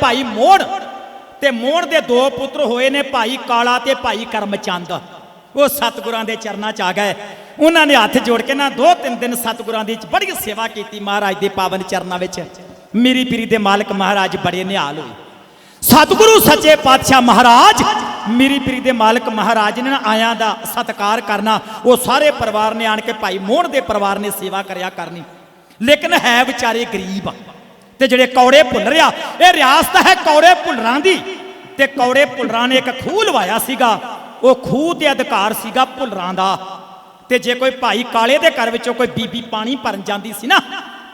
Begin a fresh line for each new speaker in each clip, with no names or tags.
ਭਾਈ ਮੋਹਣ ਤੇ ਮੋਹਣ ਦੇ ਦੋ ਪੁੱਤਰ ਹੋਏ ਨੇ ਭਾਈ ਕਾਲਾ ਤੇ ਭਾਈ ਕਰਮਚੰਦ। ਉਹ ਸਤਿਗੁਰਾਂ ਦੇ ਚਰਨਾਂ 'ਚ ਆ ਗਏ। ਉਹਨਾਂ ਨੇ ਹੱਥ ਜੋੜ ਕੇ ਨਾ ਦੋ ਤਿੰਨ ਦਿਨ ਸਤਿਗੁਰਾਂ ਦੀ ਬੜੀ ਸੇਵਾ ਕੀਤੀ ਮਹਾਰਾਜ ਦੇ ਪਾਵਨ ਚਰਨਾਂ ਵਿੱਚ। ਮੇਰੀ ਪੀਰੀ ਦੇ ਮਾਲਕ ਮਹਾਰਾਜ ਬੜੇ ਨਿਹਾਲ ਹੋਏ। ਸਤਿਗੁਰੂ ਸੱਚੇ ਪਾਤਸ਼ਾਹ ਮਹਾਰਾਜ, ਮੇਰੀ ਪੀਰੀ ਦੇ ਮਾਲਕ ਮਹਾਰਾਜ ਨੇ ਨਾ ਆਇਆਂ ਦਾ ਸਤਿਕਾਰ ਕਰਨਾ, ਉਹ ਸਾਰੇ ਪਰਿਵਾਰ ਨੇ ਆਣ ਕੇ ਭਾਈ ਮੋਹਣ ਦੇ ਪਰਿਵਾਰ ਨੇ ਸੇਵਾ ਕਰਿਆ ਕਰਨੀ। ਲੇਕਿਨ ਹੈ ਵਿਚਾਰੇ ਗਰੀਬ। ਆ ਤੇ ਜਿਹੜੇ ਕੌੜੇ ਭੁੱਲ ਰਿਆ ਇਹ ਰਿਆਸਤ ਹੈ ਕੌੜੇ ਭੁੱਲਰਾਂ ਦੀ। ਤੇ ਕੌੜੇ ਭੁੱਲਰਾਂ ਨੇ ਇੱਕ ਖੂਹ ਲਵਾਇਆ ਸੀਗਾ, ਉਹ ਖੂਹ ਤੇ ਅਧਿਕਾਰ ਸੀਗਾ ਭੁੱਲਰਾਂ ਦਾ। ਤੇ ਜੇ ਕੋਈ ਭਾਈ ਕਾਲੇ ਦੇ ਘਰ ਵਿੱਚੋਂ ਕੋਈ ਬੀਬੀ ਪਾਣੀ ਭਰਨ ਜਾਂਦੀ ਸੀ ਨਾ,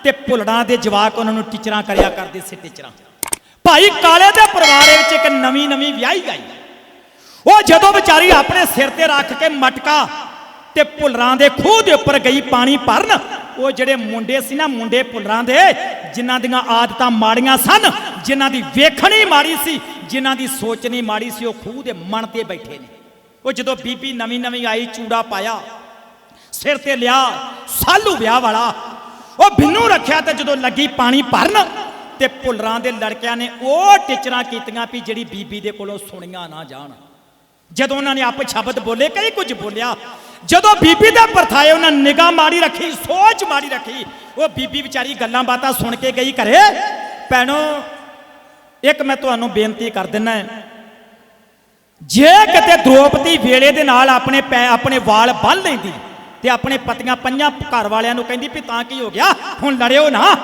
ਤੇ ਭੁੱਲਰਾਂ ਦੇ ਜਵਾਕ ਉਹਨਾਂ ਨੂੰ ਟੀਚਰਾਂ ਕਰਿਆ ਕਰਦੇ ਸੀ ਟੀਚਰਾਂ। ਭਾਈ ਕਾਲੇ ਦੇ ਪਰਿਵਾਰ ਵਿੱਚ ਇੱਕ ਨਵੀਂ ਨਵੀਂ ਵਿਆਹੀ ਗਈ ਉਹ ਜਦੋਂ ਵਿਚਾਰੀ ਆਪਣੇ ਸਿਰ ਤੇ ਰੱਖ ਕੇ ਮਟਕਾ ਤੇ ਭੁੱਲਰਾਂ ਦੇ ਖੂਹ ਦੇ ਉੱਪਰ ਗਈ ਪਾਣੀ ਭਰਨ। ਉਹ ਜਿਹੜੇ ਮੁੰਡੇ ਸੀ ਨਾ, ਮੁੰਡੇ ਭੁੱਲਰਾਂ ਦੇ, ਜਿਨ੍ਹਾਂ ਦੀਆਂ ਆਦਤਾਂ ਮਾੜੀਆਂ ਸਨ, ਜਿਨ੍ਹਾਂ ਦੀ ਵੇਖਣੀ ਮਾੜੀ ਸੀ, ਜਿਨ੍ਹਾਂ ਦੀ ਸੋਚਣੀ ਮਾੜੀ ਸੀ, ਉਹ ਖੂਹ ਦੇ ਮਣ ਤੇ ਬੈਠੇ ਨੇ। ਉਹ ਜਦੋਂ ਬੀਬੀ ਨਵੀਂ ਨਵੀਂ ਆਈ, ਚੂੜਾ ਪਾਇਆ, ਸਿਰ ਤੇ ਲਿਆ, ਸਾਲੂ ਵਿਆਹ ਵਾਲਾ, ਉਹ ਬਿੰਨੂ ਰੱਖਿਆ ਤੇ ਜਦੋਂ ਲੱਗੀ ਪਾਣੀ ਭਰਨ, ਤੇ ਭੁੱਲਰਾਂ ਦੇ ਲੜਕਿਆਂ ਨੇ ਉਹ ਟੀਚਰਾਂ ਕੀਤੀਆਂ ਵੀ ਜਿਹੜੀ ਬੀਬੀ ਦੇ ਕੋਲੋਂ ਸੁਣੀਆਂ ਨਾ ਜਾਣ। ਜਦੋਂ ਉਹਨਾਂ ਨੇ ਆਪ ਸ਼ਬਦ ਬੋਲੇ, ਕਈ ਕੁਝ ਬੋਲਿਆ ਜਦੋਂ ਬੀਬੀ ਦੇ ਪਰਥਾਏ ਉਹਨਾਂ ਨਿਗਾਹ ਮਾੜੀ ਰੱਖੀ, ਸੋਚ ਮਾੜੀ ਰੱਖੀ। ਉਹ ਬੀਬੀ ਵਿਚਾਰੀ ਗੱਲਾਂ ਬਾਤਾਂ ਸੁਣ ਕੇ ਗਈ ਘਰੇ। ਭੈਣੋ, ਇੱਕ ਮੈਂ ਤੁਹਾਨੂੰ ਬੇਨਤੀ ਕਰ ਦਿੰਨਾ ਜੇ ਕਿਤੇ ਦ੍ਰੋਪਦੀ ਵੇਲੇ ਦੇ ਨਾਲ ਆਪਣੇ ਪੈ ਆਪਣੇ ਵਾਲ ਬੰਨ ਲੈਂਦੀ ਤੇ ਆਪਣੇ ਪਤੀਆਂ ਪੰਜਾਂ ਘਰ ਵਾਲਿਆਂ ਨੂੰ ਕਹਿੰਦੀ ਵੀ ਤਾਂ ਕੀ ਹੋ ਗਿਆ? ਹੁਣ ਲੜਿਓ ਨਾ।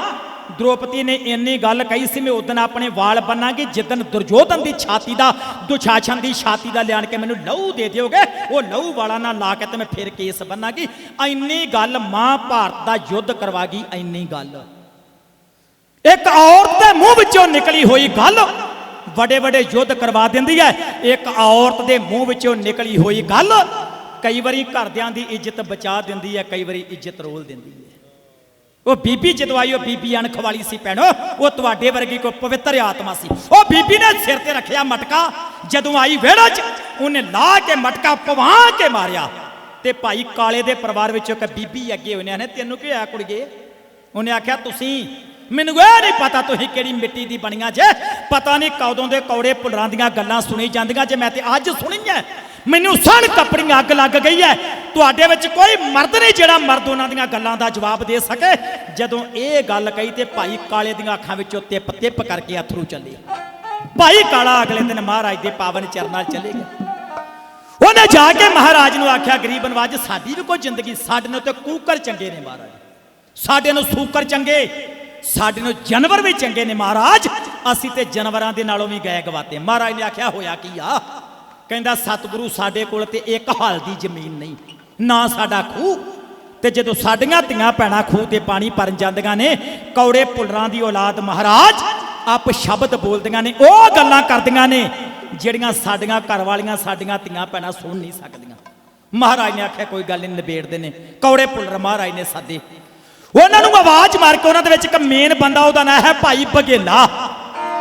ਦ੍ਰੋਪਦੀ ਨੇ ਇੰਨੀ ਗੱਲ ਕਹੀ ਸੀ ਮੈਂ ਉਦੋਂ ਆਪਣੇ ਵਾਲ ਬੰਨਾਂਗੀ ਜਿੱਦਨ ਦੁਰਜੋਧਨ ਦੀ ਛਾਤੀ ਦਾ ਦੁਸ਼ਾਸਨ ਦੀ ਛਾਤੀ ਦਾ ਲਿਆਣ ਕੇ ਮੈਨੂੰ ਲਹੂ ਦੇ ਦਿਓਗੇ ਉਹ ਲਹੂ ਵਾਲਾ ਨਾਲ ਲਾ ਕੇ ਤੇ ਮੈਂ ਫਿਰ ਕੇਸ ਬੰਨਾਂਗੀ ਇੰਨੀ ਗੱਲ ਮਾਂ ਭਾਰਤ ਦਾ ਯੁੱਧ ਕਰਵਾ ਗਈ ਇੰਨੀ ਗੱਲ ਇੱਕ ਔਰਤ ਦੇ ਮੂੰਹ ਵਿੱਚੋਂ ਨਿਕਲੀ ਹੋਈ ਗੱਲ ਵੱਡੇ ਵੱਡੇ ਯੁੱਧ ਕਰਵਾ ਦਿੰਦੀ ਹੈ ਇੱਕ ਔਰਤ ਦੇ ਮੂੰਹ ਵਿੱਚੋਂ ਨਿਕਲੀ ਹੋਈ ਗੱਲ ਕਈ ਵਾਰੀ ਘਰਦਿਆਂ ਦੀ ਇੱਜ਼ਤ ਬਚਾ ਦਿੰਦੀ ਹੈ ਕਈ ਵਾਰੀ ਇੱਜ਼ਤ ਰੋਲ ਦਿੰਦੀ ਹੈ ਉਹ ਬੀਬੀ ਜਦੋਂ ਆਈ, ਉਹ ਬੀਬੀ ਅਣਖ ਵਾਲੀ ਸੀ ਭੈਣੋ, ਉਹ ਤੁਹਾਡੇ ਵਰਗੀ ਕੋਈ ਪਵਿੱਤਰ ਆਤਮਾ ਸੀ। ਉਹ ਬੀਬੀ ਨੇ ਸਿਰ ਤੇ ਰੱਖਿਆ ਮਟਕਾ, ਜਦੋਂ ਆਈ ਵਿਹੜਾ 'ਚ, ਉਹਨੇ ਲਾ ਕੇ ਮਟਕਾ ਪਵਾ ਕੇ ਮਾਰਿਆ। ਤੇ ਭਾਈ ਕਾਲੇ ਦੇ ਪਰਿਵਾਰ ਵਿੱਚੋਂ ਇੱਕ ਬੀਬੀ ਅੱਗੇ ਹੋਣੇ ਨੇ ਤੈਨੂੰ ਕੀ ਹੋਇਆ ਕੁੜੀਏ? ਉਹਨੇ ਆਖਿਆ, ਤੁਸੀਂ, ਮੈਨੂੰ ਇਹ ਨਹੀਂ ਪਤਾ ਤੁਸੀਂ ਕਿਹੜੀ ਮਿੱਟੀ ਦੀ ਬਣੀਆਂ ਜੇ। ਪਤਾ ਨਹੀਂ ਕਦੋਂ ਦੇ ਕੌੜੇ ਪੁਲਰਾਂ ਦੀਆਂ ਗੱਲਾਂ ਸੁਣੀ ਜਾਂਦੀਆਂ ਜੇ, ਮੈਂ ਤੇ ਅੱਜ ਸੁਣੀਆਂ। ਮੈਨੂੰ ਸਣ ਕੱਪੜੀਆਂ ਅੱਗ ਲੱਗ ਗਈ ਹੈ ਤੁਹਾਡੇ ਵਿੱਚ ਕੋਈ ਮਰਦ ਨਹੀਂ ਜਿਹੜਾ ਮਰਦ ਉਹਨਾਂ ਦੀਆਂ ਗੱਲਾਂ ਦਾ ਜਵਾਬ ਦੇ ਸਕੇ। ਜਦੋਂ ਇਹ ਗੱਲ ਕਹੀ ਤੇ ਭਾਈ ਕਾਲੇ ਦੀਆਂ ਅੱਖਾਂ ਵਿੱਚੋਂ ਤਿੱਪ ਤਿੱਪ ਕਰਕੇ ਅਥਰੂ ਚੱਲੇ। ਭਾਈ ਕਾਲਾ ਅਗਲੇ ਦਿਨ ਮਹਾਰਾਜ ਦੇ ਪਾਵਨ ਚਰਨਾਂ 'ਚ ਚਲੇ ਗਿਆ ਉਹਨੇ ਜਾ ਕੇ ਮਹਾਰਾਜ ਨੂੰ ਆਖਿਆ, ਗਰੀਬ ਨਵਾਜ, ਸਾਡੀ ਵੀ ਕੋਈ ਜ਼ਿੰਦਗੀ, ਸਾਡੇ ਨੂੰ ਤੇ ਕੂਕਰ ਚੰਗੇ ਨੇ ਮਹਾਰਾਜ। ਸਾਡੇ ਨੂੰ ਸੂਕਰ ਚੰਗੇ, ਸਾਡੇ ਨੂੰ ਜਾਨਵਰ ਵੀ ਚੰਗੇ ਨੇ ਮਹਾਰਾਜ। ਅਸੀਂ ਤੇ ਜਾਨਵਰਾਂ ਦੇ ਨਾਲੋਂ ਵੀ ਗਏ ਗਵਾਤੇ ਮਹਾਰਾਜ ਨੇ ਆਖਿਆ, ਹੋਇਆ ਕੀ ਆ? ਕਹਿੰਦਾ, ਸਤਿਗੁਰੂ ਸਾਡੇ ਕੋਲ ਤੇ ਇੱਕ ਹਾਲ ਦੀ ਜ਼ਮੀਨ ਨਹੀਂ, ਨਾ ਸਾਡਾ ਖੂਹ। ਤੇ ਜਦੋਂ ਸਾਡੀਆਂ ਧੀਆਂ ਭੈਣਾਂ ਖੂਹ ਤੇ ਪਾਣੀ ਭਰਨ ਜਾਂਦੀਆਂ ਨੇ, ਕੌੜੇ ਪੁੱਲਰਾਂ ਦੀ ਔਲਾਦ ਮਹਾਰਾਜ ਆਪ ਸ਼ਬਦ ਬੋਲਦੀਆਂ ਨੇ, ਉਹ ਗੱਲਾਂ ਕਰਦੀਆਂ ਨੇ, ਜਿਹੜੀਆਂ ਸਾਡੀਆਂ ਘਰ ਵਾਲੀਆਂ ਸਾਡੀਆਂ ਧੀਆਂ ਭੈਣਾਂ ਸੁਣ ਨਹੀਂ ਸਕਦੀਆਂ। ਮਹਾਰਾਜ ਨੇ ਆਖਿਆ, ਕੋਈ ਗੱਲ ਨਹੀਂ ਨਿਬੇੜਦੇ ਨੇ। ਕੌੜੇ ਪੁੱਲਰ ਮਹਾਰਾਜ ਨੇ ਸਾਦੇ। ਉਹਨਾਂ ਨੂੰ ਆਵਾਜ਼ ਮਾਰ ਕੇ ਉਹਨਾਂ ਦੇ ਵਿੱਚ ਇੱਕ ਮੇਨ ਬੰਦਾ, ਉਹਦਾ ਨਾਂ ਹੈ ਭਾਈ ਬਗੇਲਾ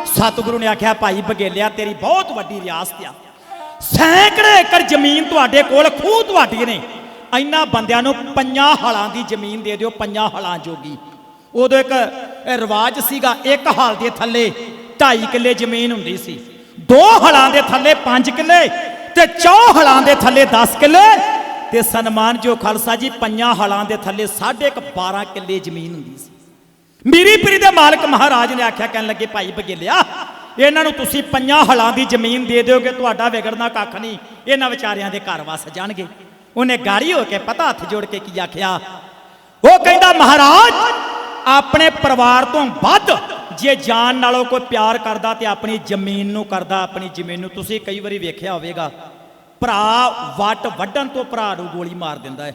ਸਤਿਗੁਰੂ ਨੇ ਆਖਿਆ, ਭਾਈ ਬਗੇਲਿਆ ਤੇਰੀ ਬਹੁਤ ਵੱਡੀ ਰਿਆਸਤ ਆ। ਸੈਂਕੜੇ ਏਕੜ ਜ਼ਮੀਨ ਤੁਹਾਡੇ ਕੋਲ, ਖੂਹ ਤੁਹਾਡੀ ਨੇ। ਇੰਨਾ ਬੰਦਿਆਂ ਨੂੰ ਪੰਜਾਂ ਹਲਾਂ ਦੀ ਜ਼ਮੀਨ ਦੇ ਦਿਓ ਪੰਜਾਂ ਹਲਾਂ ਜੋਗੀ। ਉਦੋਂ ਇੱਕ ਰਿਵਾਜ ਸੀਗਾ, ਇੱਕ ਹਾਲ ਦੇ ਥੱਲੇ 2.5 ਕਿੱਲੇ ਜ਼ਮੀਨ ਹੁੰਦੀ ਸੀ। ਦੋ ਹਲਾਂ ਦੇ ਥੱਲੇ 5 ਕਿੱਲੇ ਤੇ ਚੌ ਹਲਾਂ ਦੇ ਥੱਲੇ 10 ਕਿੱਲੇ ਤੇ ਸਨਮਾਨ ਜੋ ਖਾਲਸਾ ਜੀ, ਪੰਜਾਂ ਹਲਾਂ ਦੇ ਥੱਲੇ ਸਾਢੇ ਕੁ 12 ਕਿੱਲੇ ਜ਼ਮੀਨ ਹੁੰਦੀ ਸੀ। ਮੀਰੀ ਪੀਰੀ ਦੇ ਮਾਲਕ ਮਹਾਰਾਜ ਨੇ ਆਖਿਆ, ਕਹਿਣ ਲੱਗੇ, ਭਾਈ ਬਗੇਲਿਆ ਇਹਨਾਂ ਨੂੰ ਤੁਸੀਂ ਪੰਜਾਂ ਹਲਾਂ ਦੀ ਜ਼ਮੀਨ ਦੇ ਦਿਓਗੇ, ਤੁਹਾਡਾ ਵਿਗੜਨਾ ਕੱਖ ਨਹੀਂ। ਇਹਨਾਂ ਵਿਚਾਰਿਆਂ ਦੇ ਘਰ ਵਸ ਜਾਣਗੇ। ਉਹਨੇ ਗਾੜੀ ਹੋ ਕੇ ਪਤਾ ਹੱਥ ਜੋੜ ਕੇ ਕੀ ਆਖਿਆ? ਉਹ ਕਹਿੰਦਾ, ਮਹਾਰਾਜ, ਆਪਣੇ ਪਰਿਵਾਰ ਤੋਂ ਵੱਧ ਜੇ ਜਾਨ ਨਾਲੋਂ ਕੋਈ ਪਿਆਰ ਕਰਦਾ ਤੇ ਆਪਣੀ ਜ਼ਮੀਨ ਨੂੰ ਕਰਦਾ, ਆਪਣੀ ਜ਼ਮੀਨ ਨੂੰ। ਤੁਸੀਂ ਕਈ ਵਾਰੀ ਵੇਖਿਆ ਹੋਵੇਗਾ, ਭਰਾ ਵੱਟ ਵੱਢਣ ਤੋਂ ਭਰਾ ਨੂੰ ਗੋਲੀ ਮਾਰ ਦਿੰਦਾ ਹੈ।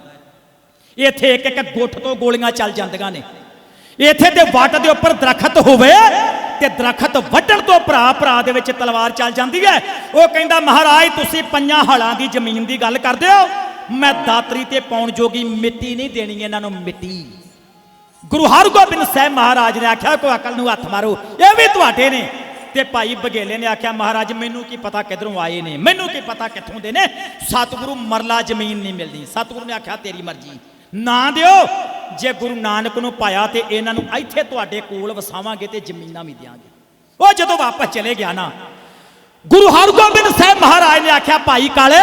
ਇੱਥੇ ਇੱਕ ਇੱਕ ਗੁੱਠ ਤੋਂ ਗੋਲੀਆਂ ਚੱਲ ਜਾਂਦੀਆਂ ਨੇ। ਇੱਥੇ ਤੇ ਵੱਟ ਦੇ ਉੱਪਰ ਦਰਖਤ ਹੋਵੇ ਤੇ ਦਰਖਤ ਵੱਢਣ ਤੋਂ ਭਰਾ ਭਰਾ ਦੇ ਵਿੱਚ ਤਲਵਾਰ ਚੱਲ ਜਾਂਦੀ ਹੈ। ਉਹ ਕਹਿੰਦਾ, ਮਹਾਰਾਜ, ਤੁਸੀਂ ਪੰਜਾਂ ਹਲਾਂ ਦੀ ਜ਼ਮੀਨ ਦੀ ਗੱਲ ਕਰਦੇ ਹੋ। ਮੈਂ ਦਾਤਰੀ ਤੇ ਪਾਉਣ ਜੋਗੀ ਮਿੱਟੀ ਨਹੀਂ ਦੇਣੀ, ਇਹਨਾਂ ਨੂੰ ਮਿੱਟੀ। ਗੁਰੂ ਹਰਗੋਬਿੰਦ ਸਾਹਿਬ ਮਹਾਰਾਜ ਨੇ ਆਖਿਆ ਕੋਈ ਅਕਲ ਨੂੰ ਹੱਥ ਮਾਰੋ। ਇਹ ਵੀ ਤੁਹਾਡੇ ਨੇ। ਤੇ ਭਾਈ ਬਗੇਲੇ ਨੇ ਆਖਿਆ, ਮਹਾਰਾਜ, ਮੈਨੂੰ ਕੀ ਪਤਾ ਕਿਧਰੋਂ ਆਏ ਨੇ? ਮੈਨੂੰ ਕੀ ਪਤਾ ਕਿੱਥੋਂ ਦੇ ਨੇ? ਸਤਿਗੁਰੂ ਮਰਲਾ ਜ਼ਮੀਨ ਨਹੀਂ ਮਿਲਦੀ। ਸਤਿਗੁਰੂ ਨੇ ਆਖਿਆ, ਤੇਰੀ ਮਰਜ਼ੀ। ਨਾ ਦਿਓ। ਜੇ ਗੁਰੂ ਨਾਨਕ ਨੂੰ ਪਾਇਆ ਤੇ ਇਹਨਾਂ ਨੂੰ ਇੱਥੇ ਤੁਹਾਡੇ ਕੋਲ ਵਸਾਵਾਂਗੇ ਤੇ ਜ਼ਮੀਨਾਂ ਵੀ ਦਿਆਂਗੇ। ਉਹ ਜਦੋਂ ਵਾਪਸ ਚਲੇ ਗਿਆ ਨਾ, ਗੁਰੂ ਹਰਗੋਬਿੰਦ ਸਾਹਿਬ ਮਹਾਰਾਜ ਨੇ ਆਖਿਆ, ਭਾਈ ਕਾਲੇ,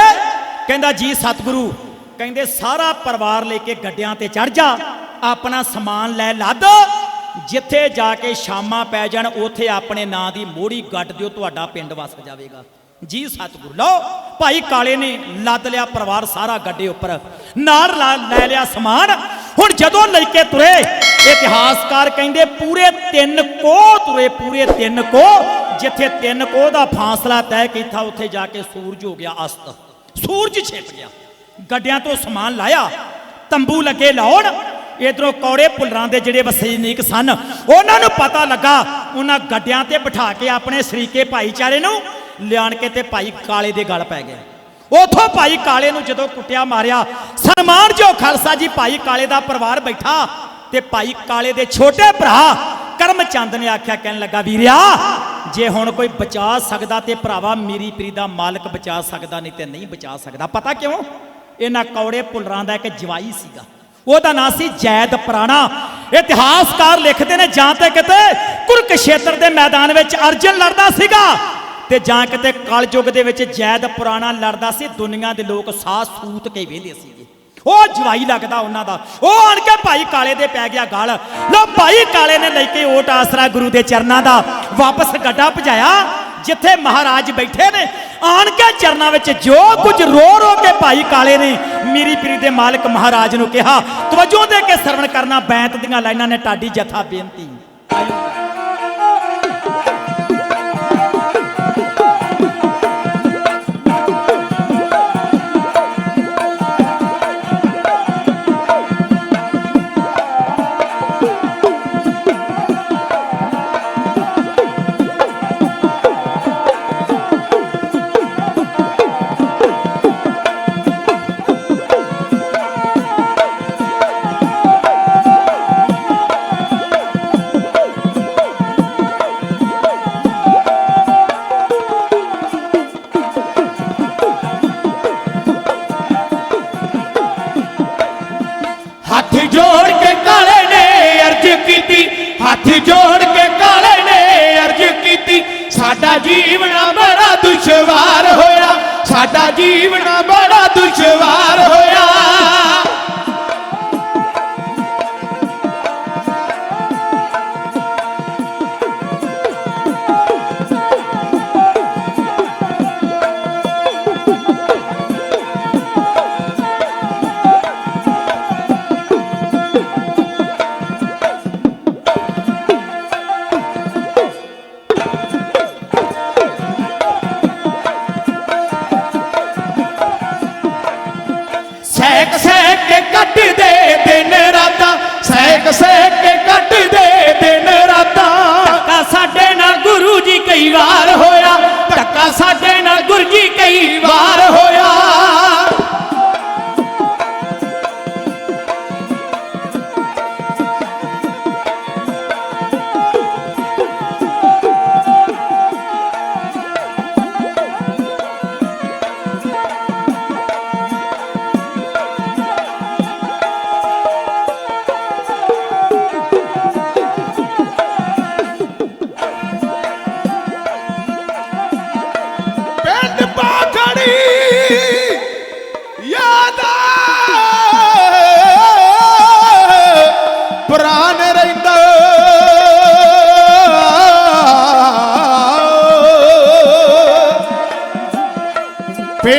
ਕਹਿੰਦਾ, ਜੀ ਸਤਿਗੁਰੂ, ਕਹਿੰਦੇ, ਸਾਰਾ ਪਰਿਵਾਰ ਲੈ ਕੇ ਗੱਡਿਆਂ ਤੇ ਚੜ ਜਾ, ਆਪਣਾ ਸਮਾਨ ਲੈ ਲੱਦ, ਜਿੱਥੇ ਜਾ ਕੇ ਸ਼ਾਮਾਂ ਪੈ ਜਾਣ, ਉਥੇ ਆਪਣੇ ਨਾਂ ਦੀ ਮੋੜੀ ਗੱਡ ਦਿਓ, ਤੁਹਾਡਾ ਪਿੰਡ ਵਸ ਜਾਵੇਗਾ। ਜੀ ਸਤਿਗੁਰੂ, ਲਓ, ਭਾਈ ਕਾਲੇ ਨੇ ਲੱਦ ਲਿਆ ਪਰਿਵਾਰ ਸਾਰਾ ਗੱਡੇ ਉੱਪਰ, ਨਾਲ ਲਾ- ਲੈ ਲਿਆ ਸਮਾਨ ਹੁਣ ਜਦੋਂ ਲੈ ਕੇ ਤੁਰੇ, ਇਤਿਹਾਸਕਾਰ ਕਹਿੰਦੇ ਪੂਰੇ ਤਿੰਨ ਕੋਹ ਤੁਰੇ, ਪੂਰੇ ਤਿੰਨ ਕੋ, ਜਿੱਥੇ ਤਿੰਨ ਕੋਹ ਦਾ ਫਾਸਲਾ ਤੈਅ ਕੀਤਾ, ਉੱਥੇ ਜਾ ਕੇ ਸੂਰਜ ਹੋ ਗਿਆ ਅਸਤ। ਸੂਰਜ ਛਿਪ ਗਿਆ। ਗੱਡਿਆਂ ਤੋਂ ਸਮਾਨ ਲਾਇਆ। ਤੰਬੂ ਲੱਗੇ ਲਾਉਣ। ਇਧਰੋਂ ਕੌੜੇ ਪੁੱਲਰਾਂ ਦੇ ਜਿਹੜੇ ਵਸਨੀਕ ਸਨ, ਉਹਨਾਂ ਨੂੰ ਪਤਾ ਲੱਗਾ, ਉਹਨਾਂ ਗੱਡਿਆਂ ਤੇ ਬਿਠਾ ਕੇ ਆਪਣੇ ਸ਼ਰੀਕੇ ਭਾਈਚਾਰੇ ਨੂੰ ਲਿਆਣ ਕੇ ਤੇ ਭਾਈ ਕਾਲੇ ਦੇ ਗਲ ਪੈ ਗਏ। ਉਥੋਂ ਭਾਈ ਕਾਲੇ ਨੂੰ ਜਦੋਂ ਕੁੱਟਿਆ ਮਾਰਿਆ, ਸਨਮਾਨ ਜੋ ਖਾਲਸਾ ਜੀ ਭਾਈ ਕਾਲੇ ਦਾ ਪਰਿਵਾਰ ਬੈਠਾ ਤੇ ਭਾਈ ਕਾਲੇ ਦੇ ਛੋਟੇ ਭਰਾ ਕਰਮਚੰਦ ਨੇ ਆਖਿਆ, ਕਹਿਣ ਲੱਗਾ, ਵੀਰਿਆ, ਜੇ ਹੁਣ ਕੋਈ ਬਚਾ ਸਕਦਾ ਤੇ ਭਰਾਵਾ ਮੇਰੀ ਪਰੀ ਦਾ ਮਾਲਕ ਬਚਾ ਸਕਦਾ, ਨਹੀਂ ਤੇ ਨਹੀਂ ਬਚਾ ਸਕਦਾ। ਪਤਾ ਕਿਉਂ? ਇਹਨਾਂ ਕੌੜੇ ਪੁੱਲਰਾਂ ਦਾ ਇੱਕ ਜਵਾਈ ਸੀਗਾ। ਉਹਦਾ ਨਾਂ ਸੀ ਜੈਦ ਪੁਰਾਣਾ। ਇਤਿਹਾਸਕਾਰ ਲਿਖਦੇ ਨੇ, ਜਾਂ ਤੇ ਕਿਤੇ ਕੁਰਕਸ਼ੇਤਰ ਦੇ ਮੈਦਾਨ ਵਿੱਚ ਅਰਜਨ ਲੜਦਾ ਸੀਗਾ। ਤੇ ਜਾਂ ਕਿਤੇ ਕਲਯੁੱਗ ਦੇ ਵਿੱਚ ਜੈਦ ਪੁਰਾਣਾ ਲੜਦਾ ਸੀ, ਦੁਨੀਆ ਦੇ ਲੋਕ ਸਾਹ ਸੂਤ ਕੇ ਵੇਲੇ ਸੀਗੇ ਉਹ ਜਵਾਈ ਲੱਗਦਾ ਉਹਨਾਂ ਦਾ। ਉਹ ਆਣ ਕੇ ਭਾਈ ਕਾਲੇ ਦੇ ਪੈ ਗਿਆ ਗਲ। ਲੋ ਭਾਈ ਕਾਲੇ ਨੇ ਲੈ ਕੇ ਓਟ ਆਸਰਾ ਗੁਰੂ ਦੇ ਚਰਨਾਂ ਦਾ ਵਾਪਸ ਗੱਡਾ ਭਜਾਇਆ, ਜਿੱਥੇ ਮਹਾਰਾਜ ਬੈਠੇ ਨੇ। ਆਣ ਕੇ ਚਰਨਾਂ ਵਿੱਚ ਜੋ ਕੁਝ ਰੋ ਰੋ ਕੇ ਭਾਈ ਕਾਲੇ ਨੇ ਮੀਰੀ ਪੀਰੀ ਦੇ ਮਾਲਕ ਮਹਾਰਾਜ ਨੂੰ ਕਿਹਾ, ਤਵੱਜੋ ਦੇ ਕੇ ਸਰਵਣ ਕਰਨਾ ਬੈਂਤ ਦੀਆਂ ਲਾਈਨਾਂ ਨੇ, ਟਾਡੀ ਜਥਾ ਬੇਨਤੀ।
ਹੱਥ ਜੋੜ ਕੇ ਕਾਲੇ ਨੇ ਅਰਜ ਕੀਤੀ, ਹੱਥ ਜੋੜ ਕੇ ਕਾਲੇ ਨੇ ਅਰਜ ਕੀਤੀ। ਸਾਡਾ ਜੀਵਨਾ ਬੜਾ ਦੁਸ਼ਵਾਰ ਹੋਇਆ, ਸਾਡਾ ਜੀਵਨਾ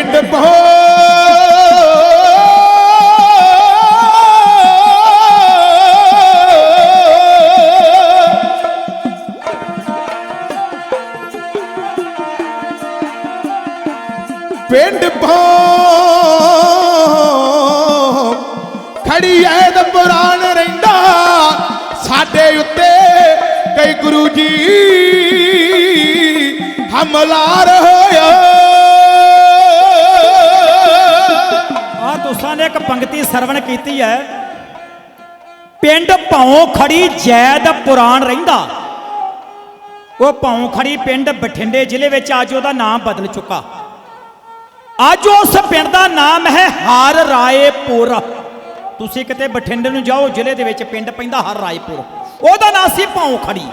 ਪਿੰਡ ਭੋ ਪਿੰਡ ਭੋ ਖੜੀ ਐ ਦਾ ਪੁਰਾਣ ਰਹਿੰਦਾ। ਸਾਡੇ ਉੱਤੇ ਕਈ ਗੁਰੂ ਜੀ ਹਮਲਾਰ ਹੋਇਆ
ਆ ਨੇ ਇੱਕ ਪੰਕਤੀ ਸਰਵਣ ਕੀਤੀ ਹੈ। ਪਿੰਡ ਭੌਂ ਖੜੀ ਜੈਦ ਪੁਰਾਣ ਰਹਿੰਦਾ। ਉਹ ਭੌਂ ਖੜੀ ਪਿੰਡ ਬਠਿੰਡੇ ਜ਼ਿਲ੍ਹੇ ਵਿੱਚ ਅੱਜ ਉਹਦਾ ਨਾਮ ਬਦਲ ਚੁੱਕਾ। ਅੱਜ ਉਸ ਪਿੰਡ ਦਾ ਨਾਮ ਹੈ ਹਰ ਰਾਏਪੁਰ। ਤੁਸੀਂ ਕਿਤੇ ਬਠਿੰਡੇ ਨੂੰ ਜਾਓ, ਜ਼ਿਲ੍ਹੇ ਦੇ ਵਿੱਚ ਪਿੰਡ ਪੈਂਦਾ ਹਰ ਰਾਏਪੁਰ। ਉਹਦਾ ਨਾਮ ਸੀ ਭੌਂ ਖੜੀ।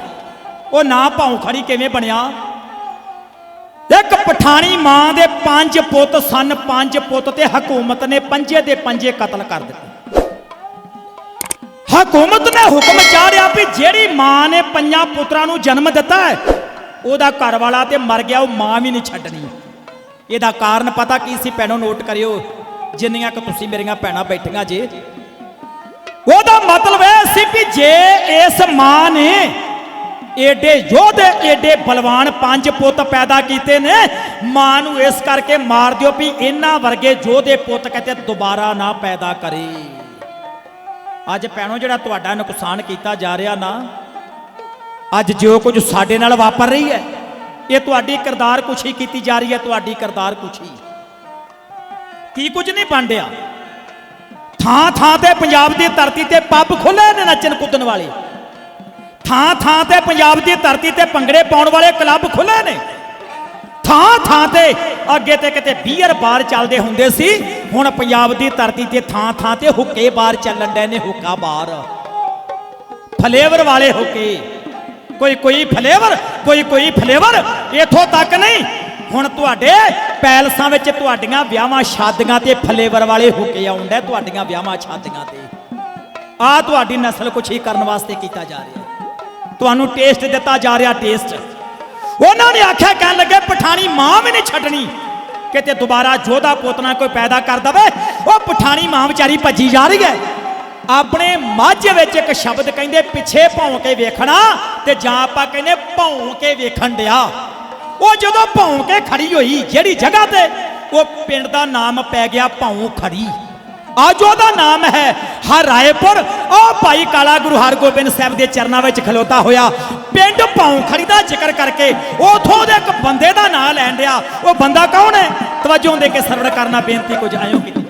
ਉਹ ਨਾਂ ਭੌਂ ਖੜੀ ਕਿਵੇਂ ਬਣਿਆ? ਇੱਕ ਪਠਾਣੀ ਮਾਂ ਦੇ ਪੰਜ ਪੁੱਤ ਸਨ, ਪੰਜ ਪੁੱਤ ਤੇ ਹਕੂਮਤ ਨੇ ਪੰਜੇ ਦੇ ਪੰਜੇ ਕਤਲ ਕਰ ਦਿੱਤੇ। ਹਕੂਮਤ ਨੇ ਹੁਕਮ ਚਾੜਿਆ ਵੀ ਜਿਹੜੀ ਮਾਂ ਨੇ ਪੰਜਾਂ ਪੁੱਤਰਾਂ ਨੂੰ ਜਨਮ ਦਿੱਤਾ ਹੈ, ਉਹਦਾ ਘਰ ਵਾਲਾ ਤੇ ਮਰ ਗਿਆ, ਉਹ ਮਾਂ ਵੀ ਨਹੀਂ ਛੱਡਣੀ। ਇਹਦਾ ਕਾਰਨ ਪਤਾ ਕੀ ਸੀ ਭੈਣੋ ਨੋਟ ਕਰਿਓ, ਜਿੰਨੀਆਂ ਕਿ ਤੁਸੀਂ ਮੇਰੀਆਂ ਭੈਣਾਂ ਬੈਠੀਆਂ ਜੇ। ਉਹਦਾ ਮਤਲਬ ਇਹ ਸੀ ਵੀ ਜੇ ਇਸ ਮਾਂ ਨੇ ਏਡੇ ਯੋਧੇ, ਏਡੇ ਬਲਵਾਨ ਪੰਜ ਪੁੱਤ ਪੈਦਾ ਕੀਤੇ ਨੇ। ਮਾਂ ਨੂੰ ਇਸ ਕਰਕੇ ਮਾਰ ਦਿਓ ਵੀ ਇਹਨਾਂ ਵਰਗੇ ਯੋਧੇ ਪੁੱਤ ਕਿਤੇ ਦੁਬਾਰਾ ਨਾ ਪੈਦਾ ਕਰੇ। ਅੱਜ ਭੈਣੋ, ਜਿਹੜਾ ਤੁਹਾਡਾ ਨੁਕਸਾਨ ਕੀਤਾ ਜਾ ਰਿਹਾ ਨਾ, ਅੱਜ ਜੋ ਕੁਝ ਸਾਡੇ ਨਾਲ ਵਾਪਰ ਰਹੀ ਹੈ, ਇਹ ਤੁਹਾਡੀ ਕਿਰਦਾਰ ਕੁਛੀ ਕੀਤੀ ਜਾ ਰਹੀ ਹੈ, ਤੁਹਾਡੀ ਕਿਰਦਾਰ ਕੁਛੀ। ਕੀ ਕੁਝ ਨਹੀਂ ਬਣਦਿਆ ਥਾਂ ਥਾਂ ਤੇ ਪੰਜਾਬ ਦੀ ਧਰਤੀ ਤੇ ਪੱਬ ਖੁੱਲੇ ਨੇ ਨੱਚਣ ਕੁੱਦਣ ਵਾਲੇ। ਥਾਂ ਥਾਂ ਤੇ ਪੰਜਾਬ ਦੀ ਧਰਤੀ ਤੇ ਭੰਗੜੇ ਪਾਉਣ ਵਾਲੇ ਕਲੱਬ ਖੁੱਲੇ ਨੇ। ਥਾਂ ਥਾਂ ਤੇ ਅੱਗੇ ਤੇ ਕਿਤੇ ਬੀਅਰ ਬਾਰ ਚੱਲਦੇ ਹੁੰਦੇ ਸੀ, ਹੁਣ ਪੰਜਾਬ ਦੀ ਧਰਤੀ ਤੇ ਥਾਂ ਥਾਂ ਤੇ ਹੁੱਕੇ ਬਾਰ ਚੱਲਣ ਡਏ ਨੇ ਹੁੱਕਾ ਬਾਰ। ਫਲੇਵਰ ਵਾਲੇ ਹੁੱਕੇ। ਕੋਈ ਕੋਈ ਫਲੇਵਰ, ਕੋਈ ਕੋਈ ਫਲੇਵਰ, ਇਥੋਂ ਤੱਕ ਨਹੀਂ। ਹੁਣ ਤੁਹਾਡੇ ਪੈਲਸਾਂ ਵਿੱਚ ਤੁਹਾਡੀਆਂ ਵਿਆਹਾਂ ਸ਼ਾਦੀਆਂ ਤੇ ਫਲੇਵਰ ਵਾਲੇ ਹੁੱਕੇ ਆਉਂਦੇ ਤੁਹਾਡੀਆਂ ਵਿਆਹਾਂ ਸ਼ਾਦੀਆਂ ਤੇ। ਆ ਤੁਹਾਡੀ ਨਸਲ ਕੁਛ ਹੀ ਕਰਨ ਵਾਸਤੇ ਕੀਤਾ ਜਾ ਰਿਹਾ। ਤੁਹਾਨੂੰ ਟੇਸਟ ਦਿੱਤਾ ਜਾ ਰਿਹਾ ਟੇਸਟ ਉਹਨਾਂ ਨੇ ਆਖਿਆ, ਕਹਿਣ ਲੱਗੇ, ਪਠਾਣੀ ਮਾਂ ਵੀ ਨਹੀਂ ਛੱਡਣੀ। ਕਿਤੇ ਦੁਬਾਰਾ ਜੋਧਾ ਪੋਤਨਾ ਕੋਈ ਪੈਦਾ ਕਰ ਦਵੇ, ਉਹ ਪਠਾਣੀ ਮਾਂ ਵਿਚਾਰੀ ਭੱਜੀ ਜਾ ਰਹੀ ਹੈ। ਆਪਣੇ ਮਾਝੇ ਵਿੱਚ ਇੱਕ ਸ਼ਬਦ ਕਹਿੰਦੇ, ਪਿੱਛੇ ਭੌਂ ਕੇ ਵੇਖਣਾ ਤੇ ਜਾਂ ਆਪਾਂ ਕਹਿੰਦੇ, ਭੌਂ ਕੇ ਵੇਖਣ ਡਿਆ। ਉਹ ਜਦੋਂ ਭੌਂ ਕੇ ਖੜੀ ਹੋਈ, ਜਿਹੜੀ ਜਗ੍ਹਾ ਤੇ ਉਹ ਪਿੰਡ ਦਾ ਨਾਮ ਪੈ ਗਿਆ ਭੌਂ ਖੜੀ। ਅੱਜ ਉਹਦਾ ਨਾਮ ਹੈ ਹਰ ਰਾਏਪੁਰ। ਉਹ ਭਾਈ ਕਾਲਾ ਗੁਰੂ ਹਰਗੋਬਿੰਦ ਸਾਹਿਬ ਦੇ ਚਰਨਾਂ ਵਿੱਚ ਖਲੋਤਾ ਹੋਇਆ। ਪਿੰਡ ਭੌਂਖੜੀ ਦਾ ਜ਼ਿਕਰ ਕਰਕੇ ਉਥੋਂ ਦੇ ਇੱਕ ਬੰਦੇ ਦਾ ਨਾਮ ਲੈਣ ਡਿਆ। ਉਹ ਬੰਦਾ ਕੌਣ ਹੈ? ਤਵੱਜੋ ਦੇ ਕੇ ਸਰਵਣ ਕਰਨਾ ਬੇਨਤੀ ਕੁਝ ਆਇਓ ਕੀਤੀ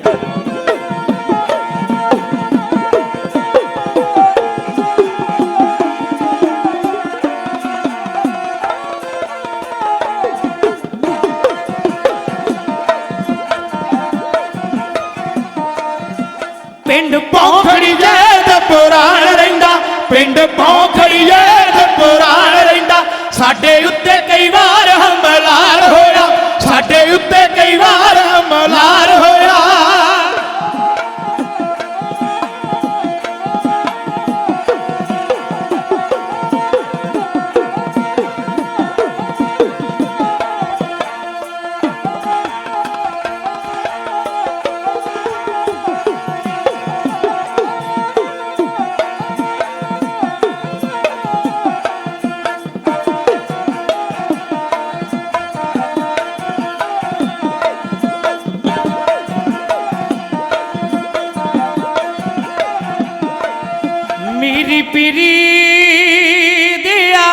ਮੇਰੀ ਪੀਰੀ ਦਿਆ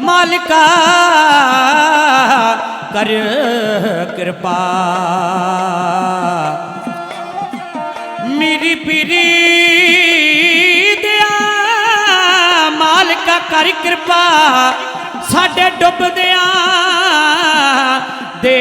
ਮਾਲਕਾ ਕਰ ਕਿਰਪਾ। ਮੇਰੀ ਪੀਰੀ ਦਿਆ ਮਾਲਕਾ ਕਰ ਕਿਰਪਾ, ਸਾਡੇ ਡੁੱਬਦਿਆਂ ਦੇ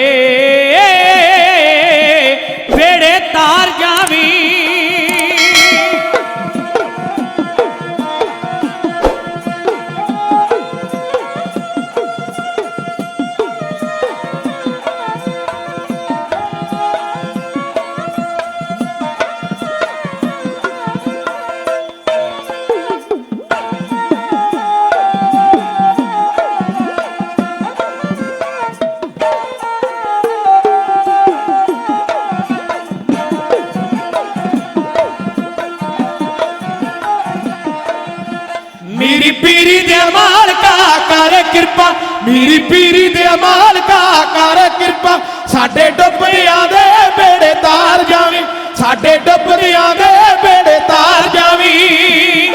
ਪੀਰੀ ਦੇ ਮਾਲਕਾ ਕਰ ਕਿਰਪਾ। ਮੇਰੀ ਪੀਰੀ ਦੇ ਮਾਲਕਾ ਕਰ ਕਿਰਪਾ। ਸਾਡੇ ਡੁੱਬਿਆਂ ਦੇ ਬੇੜੇ ਤਾਰ ਜਾਵੀਂ। ਸਾਡੇ ਡੁੱਬਿਆਂ ਦੇ ਬੇੜੇ ਤਾਰ ਜਾਵੀਂ।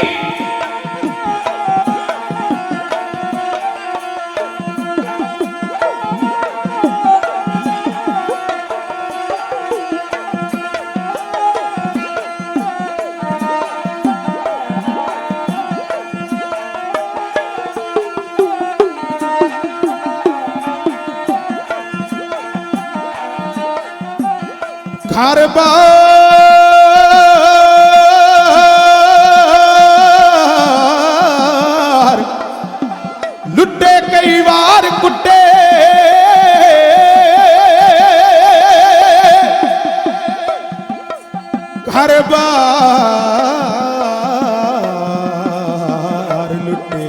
ਘਰ ਬਾਰ ਵਾਰ ਕੁੱਟੇ। ਘਰ ਬਾਰ ਲੁੱਟੇ।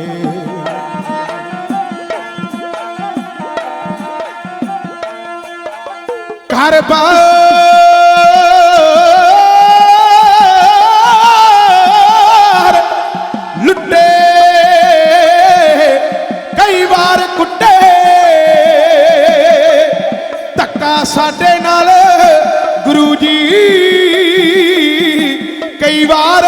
ਘਰ ਬਾਰ ਸਾਡੇ ਨਾਲ ਗੁਰੂ ਜੀ ਕਈ ਵਾਰ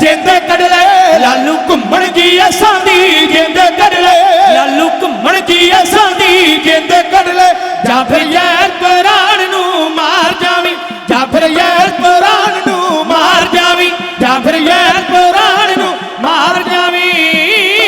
ਜਿੰਦੇ ਕੱਢ
ਲਾਲੂ ਘੁੰਮਣ ਗਈ ਅਸਾਂ ਦੀ ਜਿੰਦੇ ਕੱਢ ਲੈ।
ਲਾਲੂ ਘੁੰਮਣ ਗਈ ਅਸਾਂ ਦੀ ਜਿੰਦੇ ਕੱਢ ਲੈ।
ਜਾ ਫਿਰ
ਯਾਰ ਕੁਰਾਨ ਨੂੰ ਮਾਰ ਜਾਵੀਂ, ਜਾ ਫਿਰ ਯਾਰ ਨੂੰ ਮਾਰ ਜਾਵੀਂ, ਜਾ ਫਿਰ ਯਾਰ